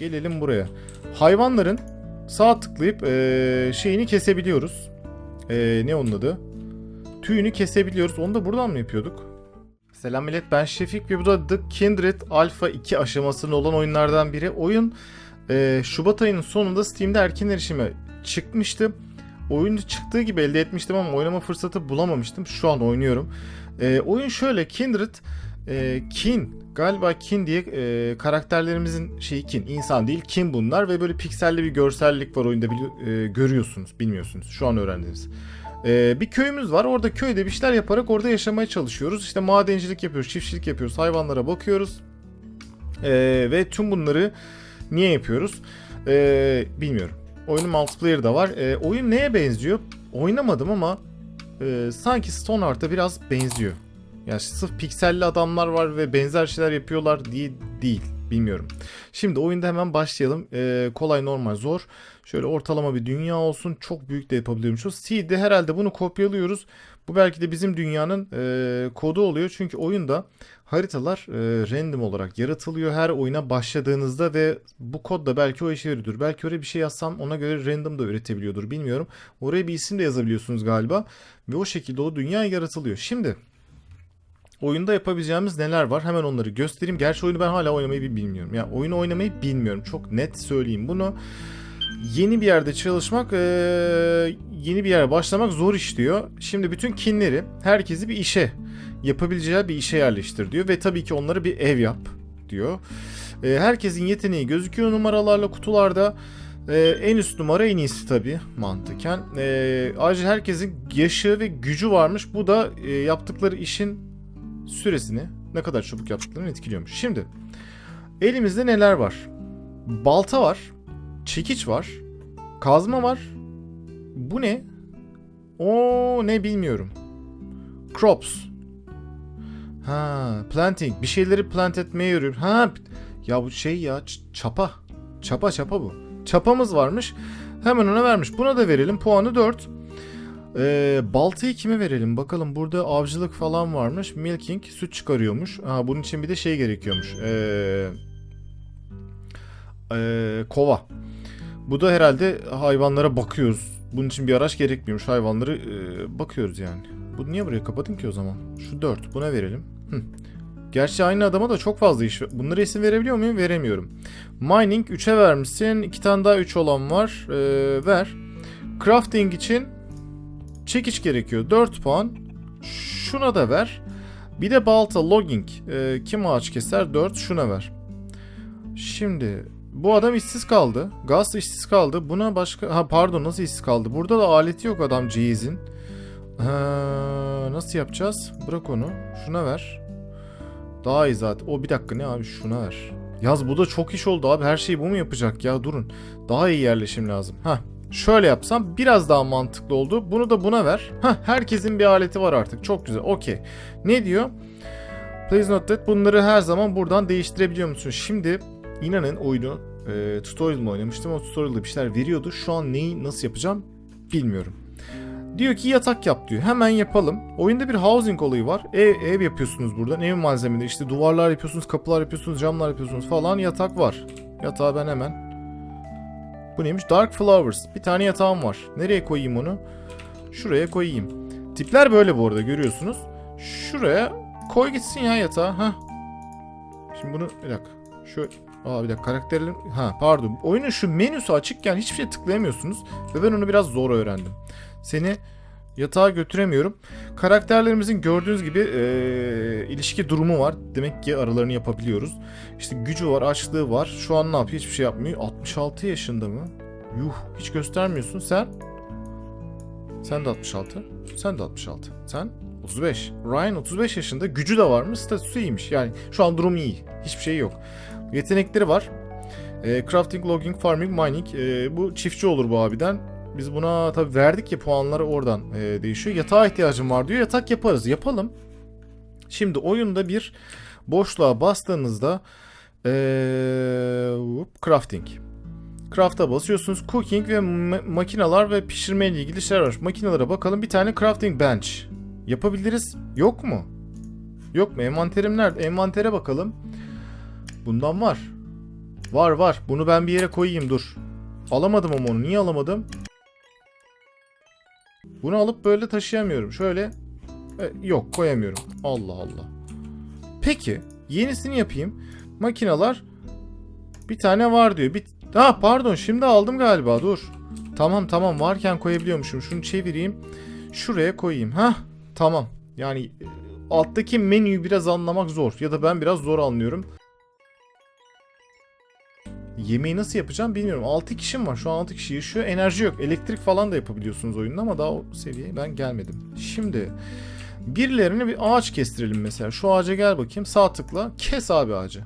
Gelelim buraya. Hayvanların sağ tıklayıp eee, şeyini kesebiliyoruz. Eee, ne onun adı? Tüyünü kesebiliyoruz. Onu da buradan mı yapıyorduk? Selam millet ben Şefik ve bu da The Kindred Alpha 2 aşamasında olan oyunlardan biri. Oyun eee, Şubat ayının sonunda Steam'de erken erişime çıkmıştı. Oyun çıktığı gibi elde etmiştim ama oynama fırsatı bulamamıştım. Şu an oynuyorum. Eee, oyun şöyle Kindred e, Kin galiba Kin diye e, karakterlerimizin şeyi Kin insan değil Kin bunlar ve böyle pikselli bir görsellik var oyunda e, görüyorsunuz bilmiyorsunuz şu an öğrendiniz. E, bir köyümüz var orada köyde bir şeyler yaparak orada yaşamaya çalışıyoruz işte madencilik yapıyoruz çiftçilik yapıyoruz hayvanlara bakıyoruz E, ve tüm bunları niye yapıyoruz E, bilmiyorum. Oyunun multiplayer da var. E, oyun neye benziyor? Oynamadım ama e, sanki Stone Heart'a biraz benziyor. Yani sırf pikselli adamlar var ve benzer şeyler yapıyorlar diye değil. Bilmiyorum. Şimdi oyunda hemen başlayalım. Ee, kolay, normal, zor. Şöyle ortalama bir dünya olsun. Çok büyük de yapabiliyormuşuz. C'de herhalde bunu kopyalıyoruz. Bu belki de bizim dünyanın e, kodu oluyor. Çünkü oyunda haritalar e, random olarak yaratılıyor her oyuna başladığınızda ve bu kod da belki o işe yarıyordur. Belki oraya bir şey yazsam ona göre random da üretebiliyordur bilmiyorum. Oraya bir isim de yazabiliyorsunuz galiba ve o şekilde o dünya yaratılıyor. Şimdi Oyunda yapabileceğimiz neler var? Hemen onları göstereyim. Gerçi oyunu ben hala oynamayı bi- bilmiyorum. Ya oyunu oynamayı bilmiyorum. Çok net söyleyeyim bunu. Yeni bir yerde çalışmak, yeni bir yere başlamak zor iş diyor. Şimdi bütün kinleri herkesi bir işe, yapabileceği bir işe yerleştir diyor. Ve tabii ki onlara bir ev yap diyor. Herkesin yeteneği gözüküyor numaralarla kutularda. Eee, en üst numara en iyisi tabii mantıken. Eee ayrıca herkesin yaşı ve gücü varmış. Bu da eee, yaptıkları işin süresini ne kadar çabuk yaptıklarını etkiliyormuş. Şimdi elimizde neler var? Balta var, çekiç var, kazma var. Bu ne? O ne bilmiyorum. Crops. Ha, planting. Bir şeyleri plant etmeye yarıyor. Ha, ya bu şey ya çapa. Çapa çapa bu. Çapamız varmış. Hemen ona vermiş. Buna da verelim. Puanı 4. Ee, baltayı kime verelim? Bakalım burada avcılık falan varmış. Milking süt çıkarıyormuş. Ha, bunun için bir de şey gerekiyormuş. Ee, ee, kova. Bu da herhalde hayvanlara bakıyoruz. Bunun için bir araç gerekmiyormuş. Hayvanları ee, bakıyoruz yani. Bu niye buraya kapadın ki o zaman? Şu 4. Buna verelim. Hı. Gerçi aynı adama da çok fazla iş. Bunlara isim verebiliyor muyum? Veremiyorum. Mining 3'e vermişsin. 2 tane daha 3 olan var. Ee, ver. Crafting için Çekiç gerekiyor. 4 puan. Şuna da ver. Bir de balta logging. Ee, kim ağaç keser? 4. Şuna ver. Şimdi bu adam işsiz kaldı. Gaz işsiz kaldı. Buna başka... Ha pardon nasıl işsiz kaldı? Burada da aleti yok adam Ceyiz'in. Ha, nasıl yapacağız? Bırak onu. Şuna ver. Daha iyi zaten. O bir dakika ne abi şuna ver. Yaz bu da çok iş oldu abi. Her şeyi bu mu yapacak ya? Durun. Daha iyi yerleşim lazım. Ha Şöyle yapsam biraz daha mantıklı oldu. Bunu da buna ver. Heh, herkesin bir aleti var artık. Çok güzel. Okey. Ne diyor? Please note that bunları her zaman buradan değiştirebiliyor musun? Şimdi inanın oyunu e, tutorial'ımı oynamıştım. O tutorial'da bir şeyler veriyordu. Şu an neyi nasıl yapacağım bilmiyorum. Diyor ki yatak yap diyor. Hemen yapalım. Oyunda bir housing olayı var. Ev, ev yapıyorsunuz buradan. Ev malzemeleri işte duvarlar yapıyorsunuz, kapılar yapıyorsunuz, camlar yapıyorsunuz falan. Yatak var. Yatağı ben hemen bu neymiş? Dark Flowers. Bir tane yatağım var. Nereye koyayım onu? Şuraya koyayım. Tipler böyle bu arada görüyorsunuz. Şuraya koy gitsin ya yatağı. Ha. Şimdi bunu bir dakika. Şu Aa bir dakika karakterlerim... Ha pardon. Oyunun şu menüsü açıkken hiçbir şey tıklayamıyorsunuz. Ve ben onu biraz zor öğrendim. Seni yatağa götüremiyorum. Karakterlerimizin gördüğünüz gibi eee, ilişki durumu var. Demek ki aralarını yapabiliyoruz. İşte gücü var, açlığı var. Şu an ne yapıyor? Hiçbir şey yapmıyor. 66 yaşında mı? Yuh, hiç göstermiyorsun. Sen? Sen de 66. Sen de 66. Sen? 35. Ryan 35 yaşında. Gücü de var mı? Statüsü iyiymiş. Yani şu an durum iyi. Hiçbir şey yok. Yetenekleri var. Eee, crafting, logging, farming, mining. Eee, bu çiftçi olur bu abiden. Biz buna tabii verdik ya puanları oradan eee, değişiyor. Yatağa ihtiyacım var diyor. Yatak yaparız. Yapalım. Şimdi oyunda bir boşluğa bastığınızda hop, crafting. Craft'a basıyorsunuz. Cooking ve ma- makineler ve pişirme ile ilgili şeyler var. Makinelere bakalım. Bir tane crafting bench. Yapabiliriz. Yok mu? Yok mu? Envanterim nerede? Envantere bakalım. Bundan var. Var var. Bunu ben bir yere koyayım dur. Alamadım ama onu. Niye alamadım? Bunu alıp böyle taşıyamıyorum. Şöyle. E, yok koyamıyorum. Allah Allah. Peki. Yenisini yapayım. Makinalar. Bir tane var diyor. Bir... Ha pardon şimdi aldım galiba dur. Tamam tamam varken koyabiliyormuşum. Şunu çevireyim. Şuraya koyayım. Ha tamam. Yani e, alttaki menüyü biraz anlamak zor. Ya da ben biraz zor anlıyorum. Yemeği nasıl yapacağım bilmiyorum. 6 kişim var. Şu an 6 kişi yaşıyor. Enerji yok. Elektrik falan da yapabiliyorsunuz oyunda ama daha o seviyeye ben gelmedim. Şimdi birilerine bir ağaç kestirelim mesela. Şu ağaca gel bakayım. Sağ tıkla. Kes abi ağacı.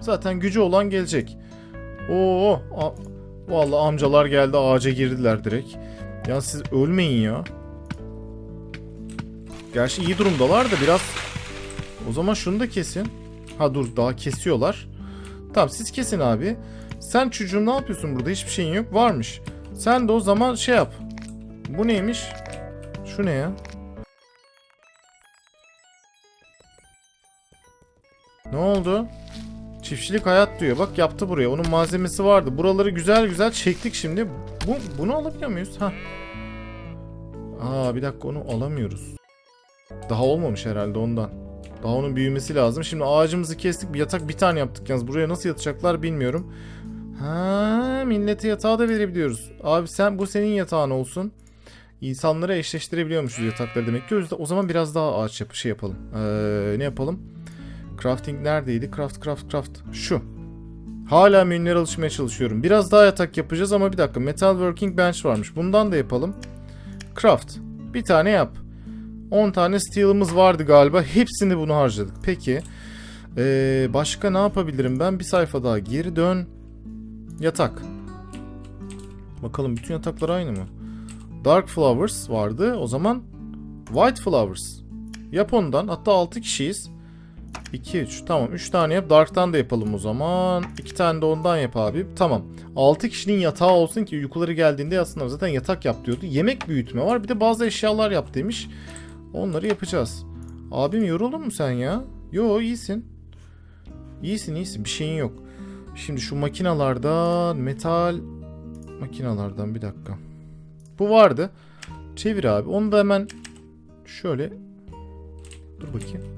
Zaten gücü olan gelecek. Oo, a- vallahi amcalar geldi ağaca girdiler direkt. Ya siz ölmeyin ya. Gerçi iyi durumdalar da biraz. O zaman şunu da kesin. Ha dur daha kesiyorlar. Tamam siz kesin abi. Sen çocuğum ne yapıyorsun burada? Hiçbir şeyin yok. Varmış. Sen de o zaman şey yap. Bu neymiş? Şu ne ya? Ne oldu? Çiftçilik hayat diyor. Bak yaptı buraya. Onun malzemesi vardı. Buraları güzel güzel çektik şimdi. Bu bunu alabiliyor muyuz? Ha. Aa bir dakika onu alamıyoruz. Daha olmamış herhalde ondan. Daha onun büyümesi lazım. Şimdi ağacımızı kestik. Bir yatak bir tane yaptık yalnız. Buraya nasıl yatacaklar bilmiyorum. Ha, millete yatağı da verebiliyoruz. Abi sen bu senin yatağın olsun. İnsanlara eşleştirebiliyormuşuz yatakları demek ki. O yüzden- O zaman biraz daha ağaç yapı şey yapalım. Ee, ne yapalım? Crafting neredeydi? Craft craft craft. Şu. Hala menülere alışmaya çalışıyorum. Biraz daha yatak yapacağız ama bir dakika. Metal working bench varmış. Bundan da yapalım. Craft. Bir tane yap. 10 tane steel'ımız vardı galiba. Hepsini bunu harcadık. Peki. Ee, başka ne yapabilirim ben? Bir sayfa daha. Geri dön. Yatak. Bakalım bütün yataklar aynı mı? Dark Flowers vardı. O zaman White Flowers. Yap ondan. Hatta 6 kişiyiz. 2 3 tamam 3 tane yap. Dark'tan da yapalım o zaman. 2 tane de ondan yap abi. Tamam. 6 kişinin yatağı olsun ki uykuları geldiğinde yatsınlar. Zaten yatak yap diyordu. Yemek büyütme var. Bir de bazı eşyalar yap demiş. Onları yapacağız. Abim yoruldun mu sen ya? Yo iyisin. İyisin iyisin bir şeyin yok. Şimdi şu makinalardan metal makinalardan bir dakika. Bu vardı. Çevir abi. Onu da hemen şöyle dur bakayım.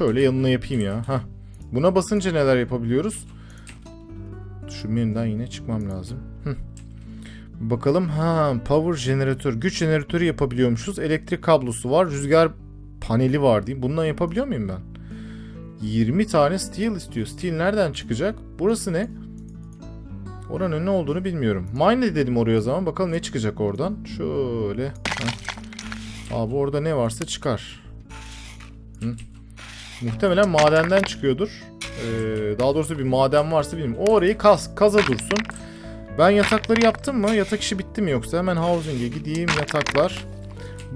Şöyle yanına yapayım ya. Hah. Buna basınca neler yapabiliyoruz? Şu menüden yine çıkmam lazım. Hı. Bakalım. Ha, power jeneratör. Güç jeneratörü yapabiliyormuşuz. Elektrik kablosu var. Rüzgar paneli var diyeyim. Bundan yapabiliyor muyum ben? 20 tane steel istiyor. Steel nereden çıkacak? Burası ne? Oranın ne olduğunu bilmiyorum. Mine edelim oraya zaman. Bakalım ne çıkacak oradan. Şöyle. Heh. Abi orada ne varsa çıkar. Hı. Muhtemelen madenden çıkıyordur. Ee, daha doğrusu bir maden varsa bilmiyorum. O orayı kaz, kaza dursun. Ben yatakları yaptım mı? Yatak işi bitti mi yoksa? Hemen housing'e gideyim. Yataklar.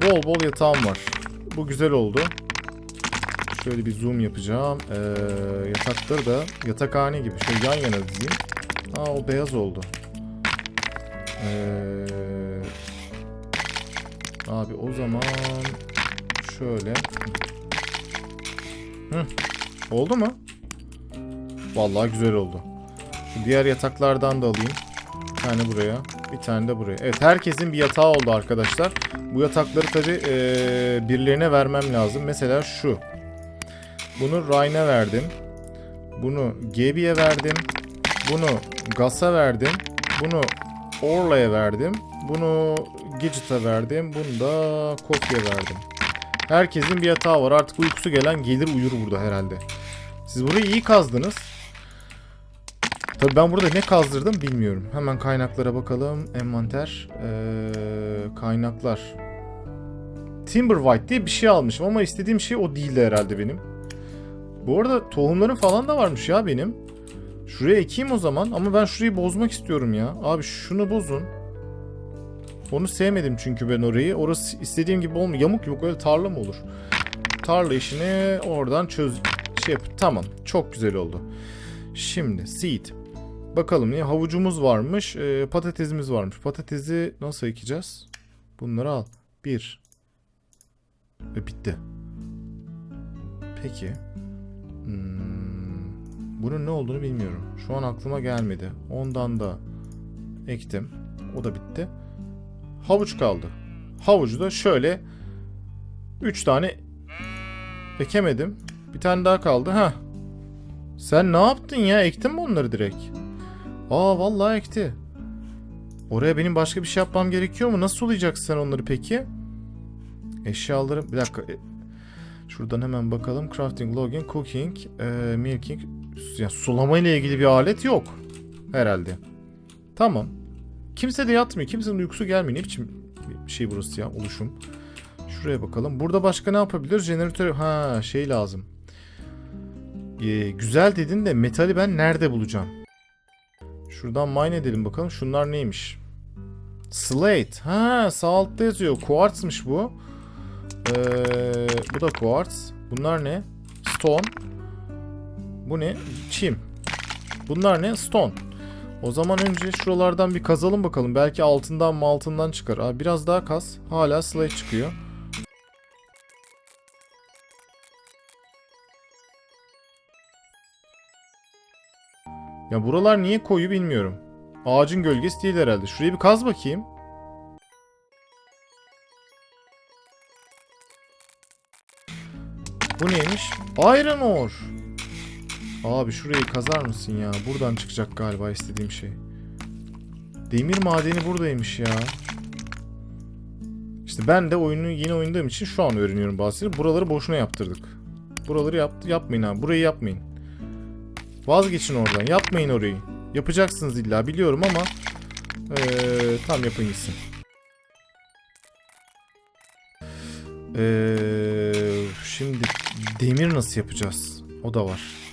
Bol bol yatağım var. Bu güzel oldu. Şöyle bir zoom yapacağım. Ee, yatakları da yatakhane gibi şöyle yan yana dizeyim. Aa o beyaz oldu. Ee, abi o zaman şöyle. Hı. Oldu mu? Vallahi güzel oldu. Şu diğer yataklardan da alayım. Bir tane buraya, bir tane de buraya. Evet herkesin bir yatağı oldu arkadaşlar. Bu yatakları tabi birilerine vermem lazım. Mesela şu. Bunu Ryan'a verdim. Bunu Gaby'ye verdim. Bunu Gas'a verdim. Bunu Orla'ya verdim. Bunu Gidget'a verdim. Bunu da Kopya verdim. Herkesin bir yatağı var. Artık uykusu gelen gelir uyur burada herhalde. Siz burayı iyi kazdınız. Tabii ben burada ne kazdırdım bilmiyorum. Hemen kaynaklara bakalım. Envanter. Ee, kaynaklar. Timber White diye bir şey almışım ama istediğim şey o değildi herhalde benim. Bu arada tohumların falan da varmış ya benim. Şuraya ekeyim o zaman ama ben şurayı bozmak istiyorum ya. Abi şunu bozun. Onu sevmedim çünkü ben orayı. Orası istediğim gibi olmuyor. Yamuk yumuk öyle tarla mı olur? Tarla işini oradan çöz şey yap. Tamam. Çok güzel oldu. Şimdi seed. Bakalım ne havucumuz varmış, e, patatesimiz varmış. Patatesi nasıl ekeceğiz? Bunları al. Bir. Ve bitti. Peki. Hmm, bunun ne olduğunu bilmiyorum. Şu an aklıma gelmedi. Ondan da ektim. O da bitti. Havuç kaldı. Havucu da şöyle 3 tane ekemedim. Bir tane daha kaldı. Ha. Sen ne yaptın ya? Ektin mi onları direkt? Aa vallahi ekti. Oraya benim başka bir şey yapmam gerekiyor mu? Nasıl sulayacaksın sen onları peki? Eşyaları... Bir dakika. e, Şuradan hemen bakalım. Crafting, logging, cooking, e, milking. Ya sulama ile ilgili bir alet yok. Herhalde. Tamam. Kimse de yatmıyor. Kimsenin uykusu gelmiyor. Ne biçim şey burası ya? Oluşum. Şuraya bakalım. Burada başka ne yapabilir? Jeneratör... Ha şey lazım. Ee, güzel dedin de metali ben nerede bulacağım? Şuradan mine edelim bakalım. Şunlar neymiş? Slate. Ha sağ altta yazıyor. Quartz'mış bu. Ee, bu da quartz. Bunlar ne? Stone. Bu ne? Çim. Bunlar ne? Stone. O zaman önce şuralardan bir kazalım bakalım. Belki altından mı altından çıkar. Aa, biraz daha kaz. Hala slate çıkıyor. Ya buralar niye koyu bilmiyorum. Ağacın gölgesi değil herhalde. Şurayı bir kaz bakayım. Bu neymiş? Iron ore. Abi şurayı kazar mısın ya? Buradan çıkacak galiba istediğim şey. Demir madeni buradaymış ya. İşte ben de oyunu yeni oynadığım için şu an öğreniyorum bazı. Buraları boşuna yaptırdık. Buraları yap yapmayın abi. Burayı yapmayın. Vazgeçin oradan. Yapmayın orayı. Yapacaksınız illa biliyorum ama ee, tam yapın gitsin. Ee, şimdi demir nasıl yapacağız? O da var.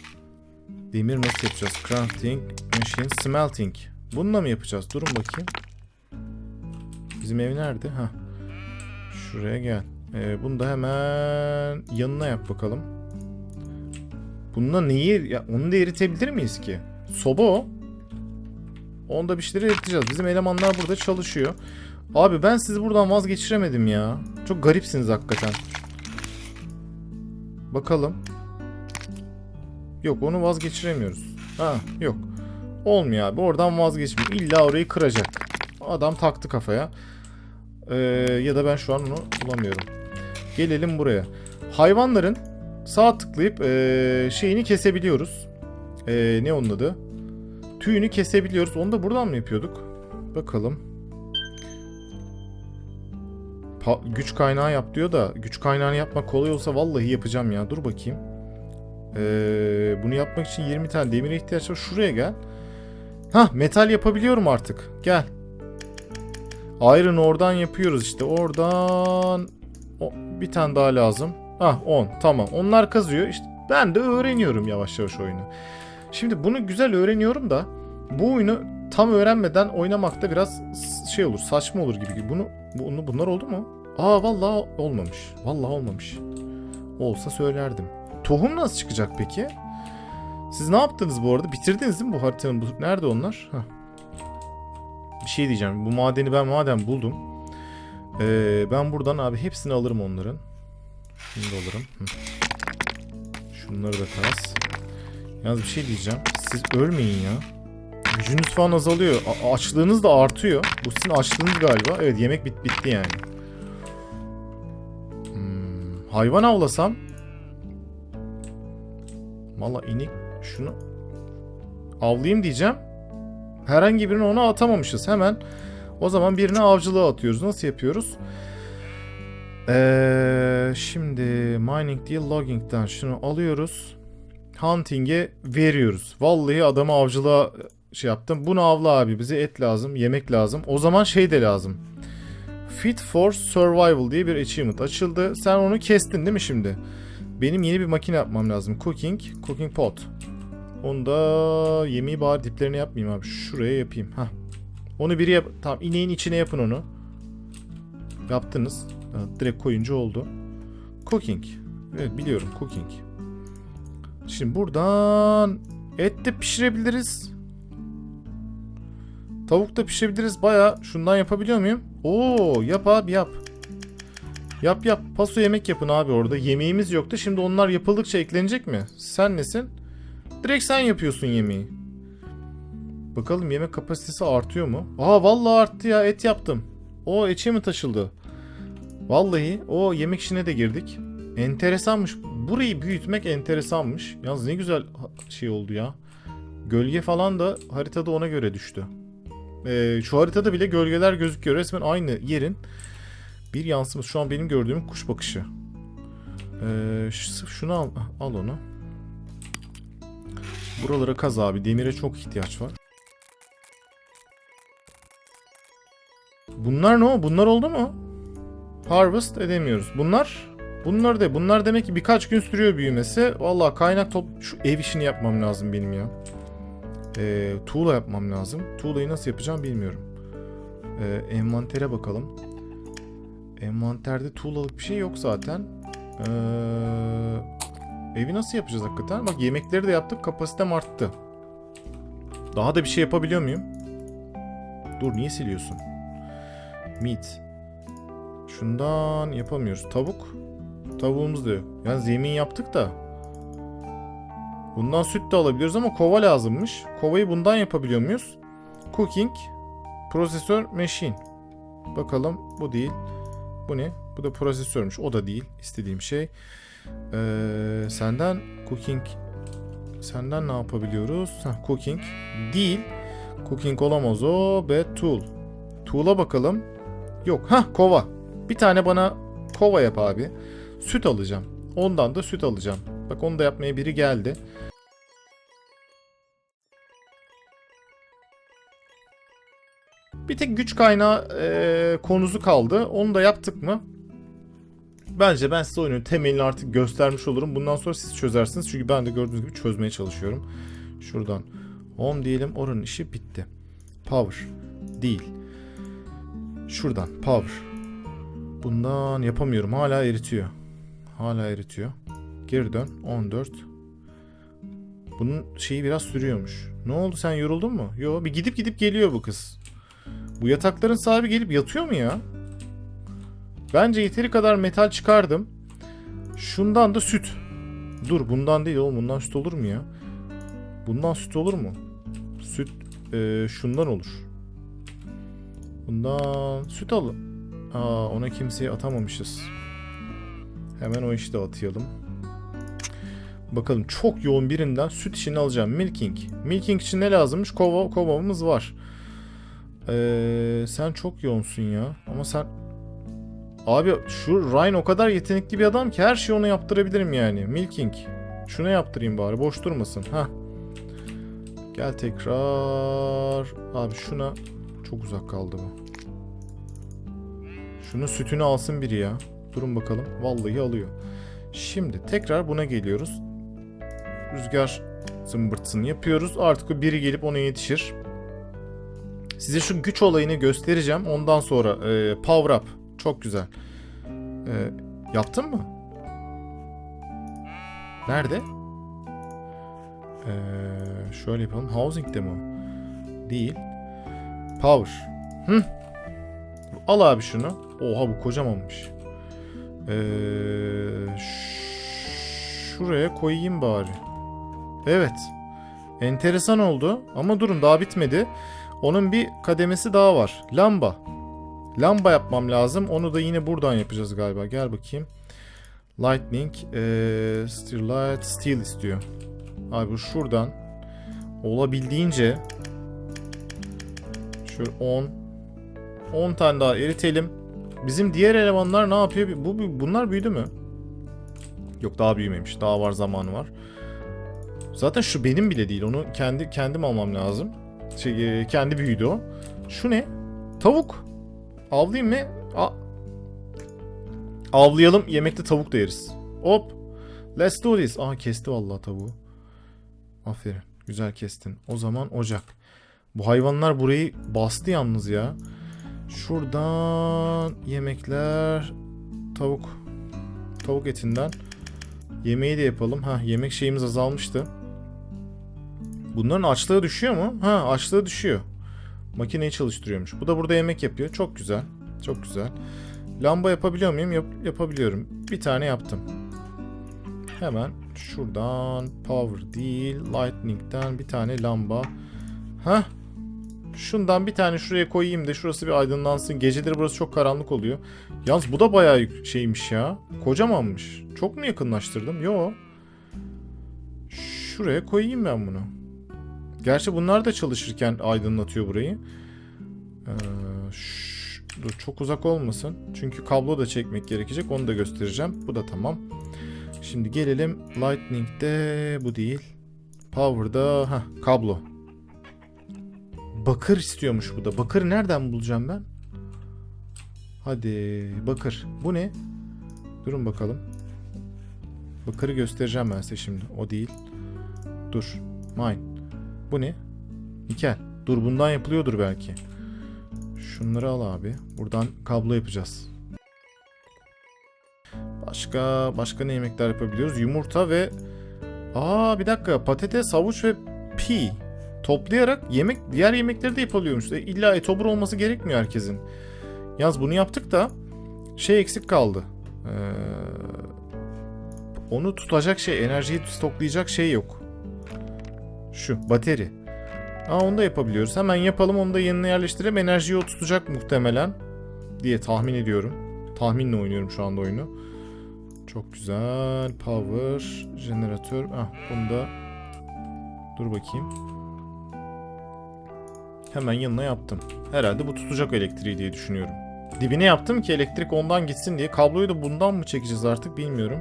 Demir nasıl yapacağız? Crafting, machine, smelting. Bununla mı yapacağız? Durun bakayım. Bizim ev nerede? Ha. Şuraya gel. Ee, bunu da hemen yanına yap bakalım. Bununla neyi... Ya, onu da eritebilir miyiz ki? Soba o. Onda bir şeyleri eriteceğiz. Bizim elemanlar burada çalışıyor. Abi ben sizi buradan vazgeçiremedim ya. Çok garipsiniz hakikaten. Bakalım. Yok onu vazgeçiremiyoruz. Ha yok. Olmuyor abi. Oradan vazgeçmiyor. İlla orayı kıracak. Adam taktı kafaya. Ee, ya da ben şu an onu bulamıyorum. Gelelim buraya. Hayvanların sağ tıklayıp ee, şeyini kesebiliyoruz. Ee, ne onun adı? Tüyünü kesebiliyoruz. Onu da buradan mı yapıyorduk? Bakalım. Pa- güç kaynağı yap diyor da güç kaynağını yapmak kolay olsa vallahi yapacağım ya. Dur bakayım. Ee, bunu yapmak için 20 tane demire ihtiyaç var. Şuraya gel. Hah metal yapabiliyorum artık. Gel. Iron oradan yapıyoruz işte. Oradan o, bir tane daha lazım. Hah 10 tamam. Onlar kazıyor. İşte ben de öğreniyorum yavaş yavaş oyunu. Şimdi bunu güzel öğreniyorum da bu oyunu tam öğrenmeden oynamakta biraz şey olur, saçma olur gibi. Bunu, bunu bunlar oldu mu? Aa vallahi olmamış. Vallahi olmamış. Olsa söylerdim. Tohum nasıl çıkacak peki? Siz ne yaptınız bu arada? Bitirdiniz değil mi bu haritanın? Bu, nerede onlar? Hah. Bir şey diyeceğim. Bu madeni ben maden buldum. Ee, ben buradan abi hepsini alırım onların. Da alırım. Hı. Şunları da kas. Yalnız bir şey diyeceğim. Siz ölmeyin ya. Gücünüz falan azalıyor. A- açlığınız da artıyor. Bu sizin açlığınız galiba. Evet yemek bit bitti yani. Hmm, hayvan avlasam. Valla inek şunu avlayayım diyeceğim. Herhangi birini ona atamamışız. Hemen o zaman birini avcılığa atıyoruz. Nasıl yapıyoruz? Ee, şimdi mining değil logging'den şunu alıyoruz. Hunting'e veriyoruz. Vallahi adamı avcılığa şey yaptım. Bunu avla abi bize et lazım, yemek lazım. O zaman şey de lazım. Fit for Survival diye bir achievement açıldı. Sen onu kestin değil mi şimdi? Benim yeni bir makine yapmam lazım. Cooking, cooking pot. Onu da yemeği bari diplerine yapmayayım abi. Şuraya yapayım. Hah. Onu biri yap. Tamam ineğin içine yapın onu. Yaptınız. Direkt koyunca oldu. Cooking. Evet biliyorum cooking. Şimdi buradan et de pişirebiliriz. Tavuk da pişirebiliriz. Baya şundan yapabiliyor muyum? Oo yap abi yap. Yap yap. Paso yemek yapın abi orada. Yemeğimiz yoktu. Şimdi onlar yapıldıkça eklenecek mi? Sen nesin? Direkt sen yapıyorsun yemeği. Bakalım yemek kapasitesi artıyor mu? Aa vallahi arttı ya. Et yaptım. O içe mi taşıldı? Vallahi o yemek işine de girdik. Enteresanmış. Burayı büyütmek enteresanmış. Yalnız ne güzel şey oldu ya. Gölge falan da haritada ona göre düştü. Ee, şu haritada bile gölgeler gözüküyor. Resmen aynı yerin bir yansıması. Şu an benim gördüğüm kuş bakışı. Ee, şunu al, al onu. Buralara kaz abi. Demire çok ihtiyaç var. Bunlar ne o? Bunlar oldu mu? Harvest edemiyoruz. Bunlar Bunlar da bunlar demek ki birkaç gün sürüyor büyümesi. Vallahi kaynak top şu ev işini yapmam lazım benim ya. Ee, tuğla yapmam lazım. Tuğlayı nasıl yapacağım bilmiyorum. Ee, envantere bakalım. Envanterde tuğlalık bir şey yok zaten. Ee, evi nasıl yapacağız hakikaten? Bak yemekleri de yaptık. Kapasitem arttı. Daha da bir şey yapabiliyor muyum? Dur niye siliyorsun? Meat. Şundan yapamıyoruz. Tavuk. Tavuğumuz da yok. Yani zemin yaptık da. Bundan süt de alabiliyoruz ama kova lazımmış. Kovayı bundan yapabiliyor muyuz? Cooking. Prosesör machine. Bakalım bu değil. Bu ne? Bu da prosesörmüş. O da değil. istediğim şey. Ee, senden cooking senden ne yapabiliyoruz? Heh, cooking değil. Cooking olamaz o. Be tool. Tool'a bakalım. Yok. Ha kova. Bir tane bana kova yap abi. Süt alacağım. Ondan da süt alacağım. Bak onu da yapmaya biri geldi. Bir tek güç kaynağı eee, konusu kaldı. Onu da yaptık mı? Bence ben size oyunun temelini artık göstermiş olurum. Bundan sonra siz çözersiniz. Çünkü ben de gördüğünüz gibi çözmeye çalışıyorum. Şuradan home diyelim. Oranın işi bitti. Power değil. Şuradan power. Bundan yapamıyorum. Hala eritiyor. Hala eritiyor. Geri dön. 14. Bunun şeyi biraz sürüyormuş. Ne oldu sen yoruldun mu? Yo bir gidip gidip geliyor bu kız. Bu yatakların sahibi gelip yatıyor mu ya? Bence yeteri kadar metal çıkardım. Şundan da süt. Dur bundan değil oğlum bundan süt olur mu ya? Bundan süt olur mu? Süt e, şundan olur. Bundan süt al. Aa ona kimseyi atamamışız. Hemen o işi de atayalım. Bakalım çok yoğun birinden süt işini alacağım. Milking. Milking için ne lazımmış? Kova, kovamız var. Ee, sen çok yoğunsun ya. Ama sen... Abi şu Ryan o kadar yetenekli bir adam ki her şeyi ona yaptırabilirim yani. Milking. Şuna yaptırayım bari boş durmasın. Ha. Gel tekrar. Abi şuna çok uzak kaldı bu. Şunun sütünü alsın biri ya. Durun bakalım. Vallahi alıyor. Şimdi tekrar buna geliyoruz. Rüzgar zımbırtısını yapıyoruz. Artık o biri gelip ona yetişir. Size şu güç olayını göstereceğim. Ondan sonra e, power up. Çok güzel. E, yaptın mı? Nerede? E, şöyle yapalım. Housing'de mi? Değil. Power. Hı. Al abi şunu. Oha bu kocamanmış. Ee, şuraya koyayım bari. Evet. Enteresan oldu. Ama durun daha bitmedi. Onun bir kademesi daha var. Lamba. Lamba yapmam lazım. Onu da yine buradan yapacağız galiba. Gel bakayım. Lightning. Ee, steel light. Steel istiyor. Abi şuradan. Olabildiğince. Şöyle 10. 10 tane daha eritelim. Bizim diğer elemanlar ne yapıyor? Bu bunlar büyüdü mü? Yok daha büyümemiş. Daha var zamanı var. Zaten şu benim bile değil. Onu kendi kendim almam lazım. Şey, e, kendi büyüdü o. Şu ne? Tavuk. Avlayayım mı? A Avlayalım. Yemekte tavuk da yeriz. Hop. Let's do this. Aa kesti vallahi tavuğu. Aferin. Güzel kestin. O zaman ocak. Bu hayvanlar burayı bastı yalnız ya. Şuradan yemekler tavuk tavuk etinden yemeği de yapalım. Ha yemek şeyimiz azalmıştı. Bunların açlığı düşüyor mu? Ha açlığı düşüyor. Makineyi çalıştırıyormuş. Bu da burada yemek yapıyor. Çok güzel. Çok güzel. Lamba yapabiliyor muyum? Yap- yapabiliyorum. Bir tane yaptım. Hemen şuradan power değil lightning'den bir tane lamba. Hah. Şundan bir tane şuraya koyayım da şurası bir aydınlansın. Geceleri burası çok karanlık oluyor. Yalnız bu da bayağı şeymiş ya. Kocamanmış. Çok mu yakınlaştırdım? Yo. Şuraya koyayım ben bunu. Gerçi bunlar da çalışırken aydınlatıyor burayı. Ee, dur çok uzak olmasın. Çünkü kablo da çekmek gerekecek. Onu da göstereceğim. Bu da tamam. Şimdi gelelim Lightning'de bu değil. Power'da ha kablo. Bakır istiyormuş bu da. Bakır nereden bulacağım ben? Hadi bakır. Bu ne? Durun bakalım. Bakırı göstereceğim ben size şimdi. O değil. Dur. Mine. Bu ne? Nikel. Dur bundan yapılıyordur belki. Şunları al abi. Buradan kablo yapacağız. Başka başka ne yemekler yapabiliyoruz? Yumurta ve Aa bir dakika patates, havuç ve pi toplayarak yemek diğer yemekleri de yapabiliyormuş. E, illa etobur olması gerekmiyor herkesin. Yaz bunu yaptık da şey eksik kaldı. Ee, onu tutacak şey, enerjiyi stoklayacak şey yok. Şu bateri. Aa onu da yapabiliyoruz. Hemen yapalım onu da yanına yerleştirelim. Enerjiyi o tutacak muhtemelen diye tahmin ediyorum. Tahminle oynuyorum şu anda oyunu. Çok güzel. Power, jeneratör. Ah bunu da dur bakayım. Hemen yanına yaptım. Herhalde bu tutacak elektriği diye düşünüyorum. Dibine yaptım ki elektrik ondan gitsin diye. Kabloyu da bundan mı çekeceğiz artık bilmiyorum.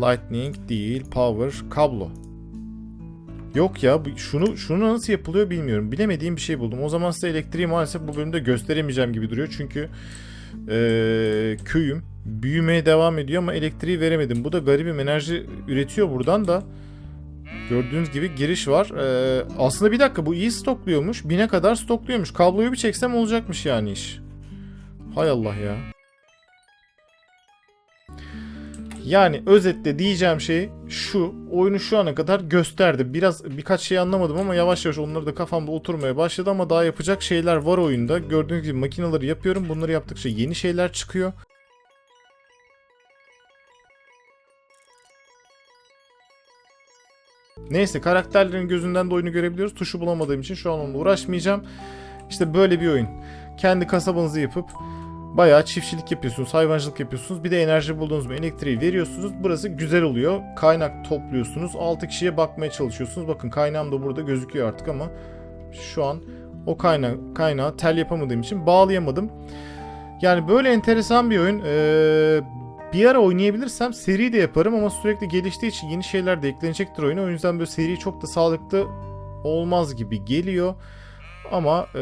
Lightning değil, power, kablo. Yok ya şunu şunu nasıl yapılıyor bilmiyorum. Bilemediğim bir şey buldum. O zaman size elektriği maalesef bu bölümde gösteremeyeceğim gibi duruyor. Çünkü eee, köyüm büyümeye devam ediyor ama elektriği veremedim. Bu da garibim enerji üretiyor buradan da. Gördüğünüz gibi giriş var. Eee, aslında bir dakika bu iyi stokluyormuş. Bine kadar stokluyormuş. Kabloyu bir çeksem olacakmış yani iş. Hay Allah ya. Yani özetle diyeceğim şey şu. Oyunu şu ana kadar gösterdi. Biraz birkaç şey anlamadım ama yavaş yavaş onları da kafamda oturmaya başladı ama daha yapacak şeyler var oyunda. Gördüğünüz gibi makineleri yapıyorum. Bunları yaptıkça yeni şeyler çıkıyor. Neyse karakterlerin gözünden de oyunu görebiliyoruz. Tuşu bulamadığım için şu an onunla uğraşmayacağım. İşte böyle bir oyun. Kendi kasabanızı yapıp Bayağı çiftçilik yapıyorsunuz, hayvancılık yapıyorsunuz. Bir de enerji bulduğunuz mu elektriği veriyorsunuz. Burası güzel oluyor. Kaynak topluyorsunuz. 6 kişiye bakmaya çalışıyorsunuz. Bakın kaynağım da burada gözüküyor artık ama şu an o kaynağı, kaynağı tel yapamadığım için bağlayamadım. Yani böyle enteresan bir oyun. Ee, bir ara oynayabilirsem seri de yaparım ama sürekli geliştiği için yeni şeyler de eklenecektir oyuna. O yüzden böyle seri çok da sağlıklı olmaz gibi geliyor. Ama e,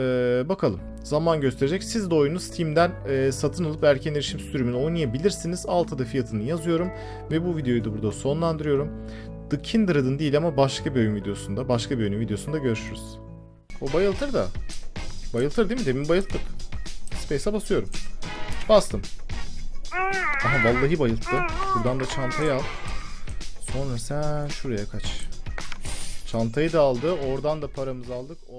bakalım. Zaman gösterecek. Siz de oyunu Steam'den e, satın alıp erken erişim sürümünü oynayabilirsiniz. Altta da fiyatını yazıyorum. Ve bu videoyu da burada sonlandırıyorum. The Kindred'ın değil ama başka bir oyun videosunda, başka bir oyun videosunda görüşürüz. O bayıltır da. Bayıltır değil mi? Demin bayılttık. Space'a basıyorum. Bastım. Aha vallahi bayılttı. Buradan da çantayı al. Sonra sen şuraya kaç. Çantayı da aldı. Oradan da paramızı aldık. O